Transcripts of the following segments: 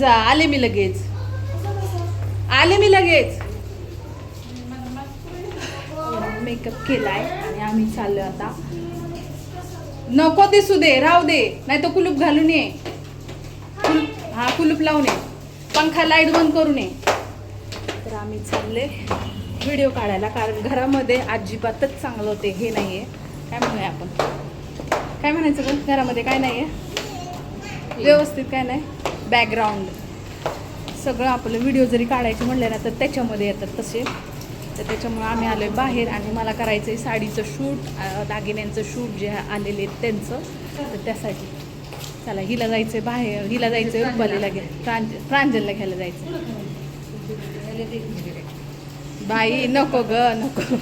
जा आले मी लगेच. आले मी लगेच. मेकअप केलाय आणि आम्ही चाललो आता. नको दिसू दे राहू दे. नाही तर कुलूप घालून ये. कुलूप हा कुलूप लावून ये. पंखा लाइट बंद करून ये. तर आम्ही चालले व्हिडिओ काढायला कारण घरामध्ये अजिबातच चांगलं होते हे नाही आहे काय म्हणूया आपण? काय म्हणायचं पण? घरामध्ये काय नाही आहे व्यवस्थित काय नाही? बॅकग्राऊंड सगळं आपलं व्हिडिओ जरी काढायचे म्हणले ना तर त्याच्यामध्ये येतात तसे. तर त्याच्यामुळे आम्ही आलो आहे बाहेर आणि मला करायचं आहे साडीचं शूट दागिन्यांचं शूट जे आलेले आहेत त्यांचं. तर त्यासाठी. चला हिला जायचं आहे बाहेर हिला जायचं आहे रुपालीला घ्या प्रांज प्रांजलला घ्यायला जायचं बाई नको ग नको.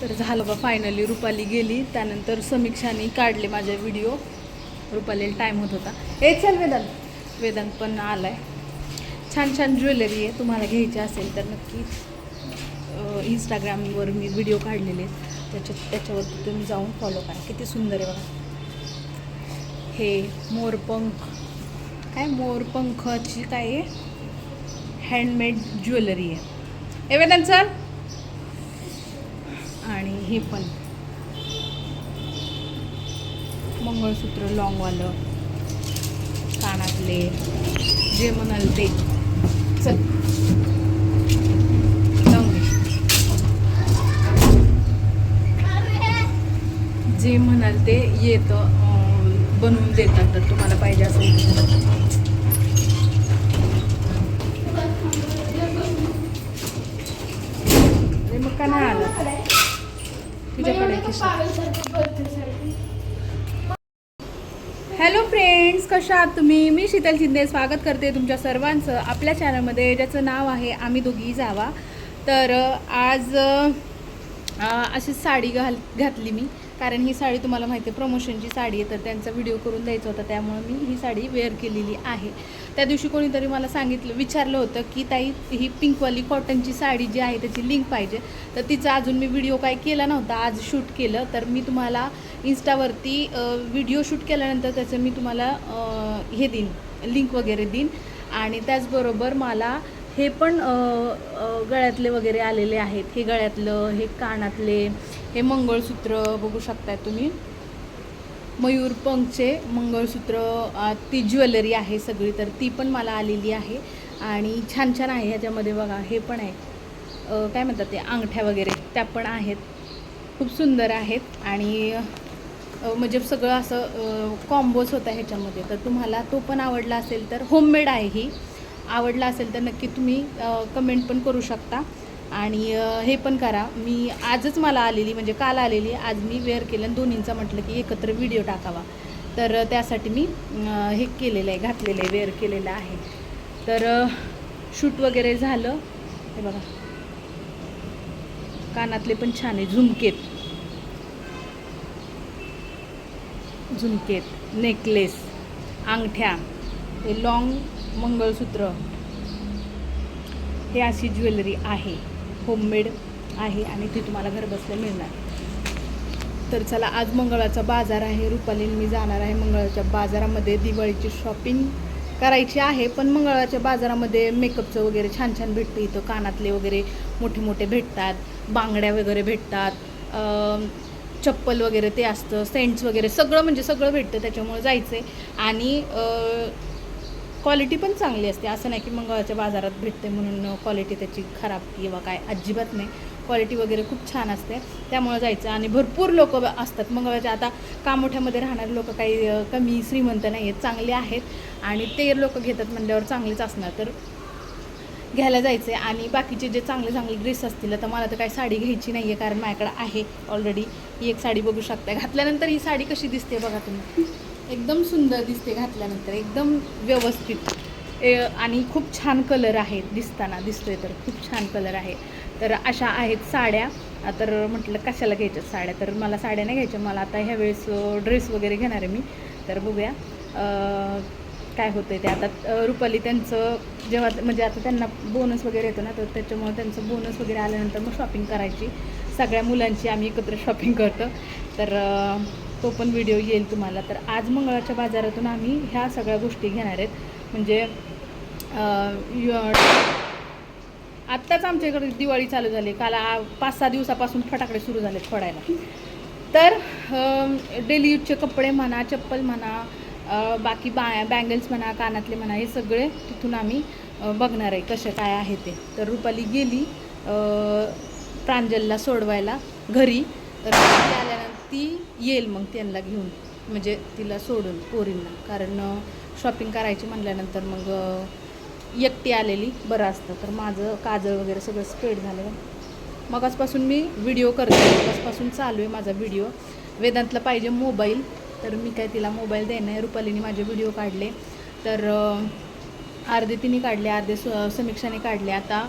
तर झालं बा फायनली रुपाली गेली. त्यानंतर समीक्षाने काढले माझे व्हिडिओ रुपालीला टाईम होत होता. हे चल वेदांत. वेदांत पण आलाय. छान छान ज्वेलरी आहे. तुम्हाला घ्यायची असेल तर नक्की इंस्टाग्रामवर मी व्हिडिओ काढलेले आहेत. त्याच्यात त्याच्यावरती तुम्ही जाऊन फॉलो करा. किती सुंदर आहे बघा. हे मोरपंख. काय मोरपंखाची काय आहे? हँडमेड ज्वेलरी आहे. ए वेदांत सर आणि हे पण. मंगळसूत्र लॉंगवालं कानातले जे म्हणाल ते. चल. जे म्हणाल ते येतं बनवून देतात. तर तुम्हाला पाहिजे असेल तर. अरे मग का नाही आलं तुझ्याकडे खिशात. हॅलो फ्रेंड्स कशा आहात तुम्ही? मी शीतल शिंदे स्वागत करते तुमच्या सर्वांचं आपल्या चॅनलमध्ये ज्याचं नाव आहे आम्ही दोघी जावा. तर आज अशीच साडी घाल घातली मी. कारण ही साडी तुम्हाला माहिती आहे प्रमोशनची साडी आहे तर त्यांचा व्हिडिओ करून द्यायचा होता त्यामुळे मी ही साडी वेअर केलेली आहे. त्या दिवशी कोणीतरी मला सांगितलं विचारलं होतं की ताई ही पिंकवाली कॉटनची साडी जी आहे त्याची लिंक पाहिजे. तर तिचा अजून मी व्हिडिओ काय केला नव्हता आज शूट केलं. तर मी तुम्हाला इन्स्टावरती व्हिडिओ शूट केल्यानंतर त्याचं मी तुम्हाला हे देईन लिंक वगैरे देईन. आणि त्याचबरोबर मला हे पण गळ्यातले वगैरे आलेले आहेत. हे गळ्यातलं हे कानातले हे मंगळसूत्र बघू शकताय तुम्ही. मयूर पंखचे मंगळसूत्र ती ज्वेलरी आहे सगळी तर ती पण मला आलेली आहे. आणि छान छान आहे ह्याच्यामध्ये बघा हे पण आहे. काय म्हणतात ते अंगठ्या वगैरे त्या पण आहेत. खूप सुंदर आहेत. आणि म्हणजे सगळं असं कॉम्बोज होता ह्याच्यामध्ये. तर तुम्हाला तो पण आवडला असेल तर होममेड आहे ही. आवडला असेल तर नक्की तुम्ही कमेंट पण करू शकता. आणि हे पण करा. मी आजच मला आलेली म्हणजे काल आलेली आज मी वेअर केलं आणि दोन्हींचा म्हटलं की एकत्र व्हिडिओ टाकावा. तर त्यासाठी मी हे केलेलं आहे घातलेलं आहे वेअर केलेलं आहे. तर शूट वगैरे झालं. हे बघा. कानातले पण छान आहे झुमकेत. झुमकेत नेकलेस अंगठ्या हे लॉंग मंगळसूत्र. हे अशी ज्वेलरी आहे. होममेड आहे आणि ती तुम्हाला घरबसल्या मिळणार. तर चला आज मंगळाचा बाजार आहे. रुपालीन मी जाणार आहे मंगळाच्या बाजारामध्ये. दिवाळीची शॉपिंग करायची आहे पण मंगळवारच्या बाजारामध्ये मेकअपचं वगैरे छान छान भेटतं. इथं कानातले वगैरे मोठे मोठे भेटतात. बांगड्या वगैरे भेटतात. चप्पल वगैरे ते असतं. सेंट्स वगैरे सगळं म्हणजे सगळं भेटतं. त्याच्यामुळे जायचं आहे आणि क्वालिटी पण चांगली असते. असं नाही की मंगळाच्या बाजारात भेटते म्हणून क्वालिटी त्याची खराब किंवा काय अजिबात नाही. क्वालिटी वगैरे खूप छान असते. त्यामुळं जायचं आणि भरपूर लोक असतात. मंगळाच्या आता कामोठ्यामध्ये राहणारे लोक काही कमी श्रीमंत नाही आहेत चांगले आहेत आणि ते लोक घेतात म्हणल्यावर चांगलेच असणार. तर घ्यायला जायचं आहे आणि बाकीचे जे चांगले चांगले ड्रेस असतील तर मला तर काही साडी घ्यायची नाही आहे कारण माझ्याकडे आहे ऑलरेडी ही एक साडी बघू शकता घातल्यानंतर ही साडी कशी दिसते बघा तुम्ही. एकदम सुंदर दिसते घातल्यानंतर एकदम व्यवस्थित. आणि खूप छान कलर आहेत दिसताना दिसतोय तर खूप छान कलर आहे. तर अशा आहेत साड्या. तर म्हटलं कशाला घ्यायच्या साड्या? तर मला साड्या नाही घ्यायच्या मला आता ह्यावेळेस ड्रेस वगैरे घेणार आहे मी. तर बघूया काय होतं ते. आता रुपाली त्यांचं जेव्हा म्हणजे आता त्यांना बोनस वगैरे येतो ना तर त्याच्यामुळे त्यांचं बोनस वगैरे आल्यानंतर मग शॉपिंग करायची. सगळ्या मुलांची आम्ही एकत्र शॉपिंग करतो. तर तो पण व्हिडिओ येईल तुम्हाला. तर आज मंगळाच्या बाजारातून आम्ही ह्या सगळ्या गोष्टी घेणार आहेत. म्हणजे आत्ताच आमच्याकडे दिवाळी चालू झाली. काल आ- पाच सहा दिवसापासून फटाकडे सुरू झाले फोडायला. तर डेली यूजचे कपडे म्हणा चप्पल म्हणा बाकी बा बँगल्स म्हणा कानातले म्हणा हे सगळे तिथून आम्ही बघणार आहे कसे काय आहे ते. तर रुपाली गेली प्रांजलला सोडवायला घरी. तर आल्यानंतर ती येईल मग त्यांना घेऊन म्हणजे तिला सोडून पोरींना. कारण शॉपिंग करायची म्हणल्यानंतर मग एकटी आलेली बरं असतं. तर माझं काजळ वगैरे सगळं स्प्रेड झालं. मगासपासून मी व्हिडिओ करते. मगासपासून चालू आहे माझा व्हिडिओ वेदांतला पाहिजे मोबाईल. तर मी काय तिला मोबाईल देणं आहे रुपालीने माझे व्हिडिओ काढले. तर अर्धे तिने काढले अर्धे स समीक्षाने काढले. आता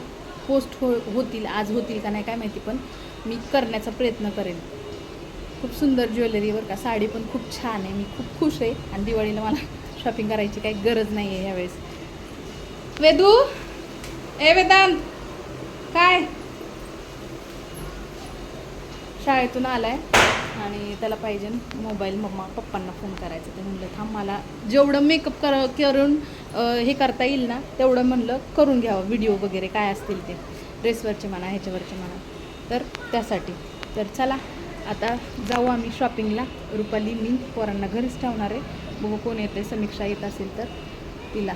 पोस्ट हो होतील आज होतील का नाही काय माहिती पण मी करण्याचा प्रयत्न करेन. खूप सुंदर ज्वेलरी बरं का. साडी पण खूप छान आहे. मी खूप खुश आहे. आणि दिवाळीला मला शॉपिंग करायची काही गरज नाही आहे यावेळेस. वेदू ए वेदांत काय? शाळेतून आलाय. आणि त्याला पाहिजे मोबाईल मम्मा पप्पांना फोन करायचा. ते म्हणलं थांब मला जेवढं मेकअप कर करून हे करता येईल ना तेवढं म्हणलं करून घ्यावं. व्हिडिओ वगैरे काय असतील ते. ड्रेसवरचे म्हणा ह्याच्यावरचे म्हणा. तर त्यासाठी. तर चला. आता जाऊ आम्ही शॉपिंगला रुपाली मी पोरांना घरीच ठेवणार आहे. बघू कोण येते समीक्षा येत असेल तर तिला.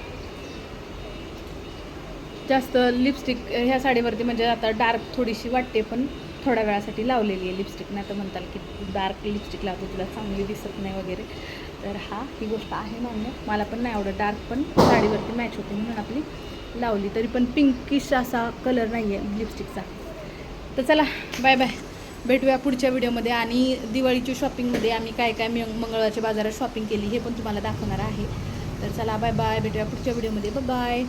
जास्त लिपस्टिक ह्या साडीवरती म्हणजे आता डार्क थोडीशी वाटते पण थोड्या वेळासाठी लावलेली आहे लिपस्टिक नाही तर म्हणताल की डार्क लिपस्टिक लावतो तुला चांगली दिसत नाही वगैरे. तर हा ही गोष्ट आहे मान्य. मला पण नाही आवडत डार्क पण साडीवरती मॅच होते म्हणून आपली लावली. तरी पण पिंकिश असा कलर नाही आहे लिपस्टिकचा तर चला बाय बाय भेटूया पुढच्या व्हिडिओमध्ये आणि दिवाळीच्या शॉपिंगमध्ये आम्ही काय काय मंगळवारच्या बाजारात शॉपिंग केली हे पण तुम्हाला दाखवणार आहे. तर चला बाय बाय भेटूया पुढच्या व्हिडिओमध्ये. बाय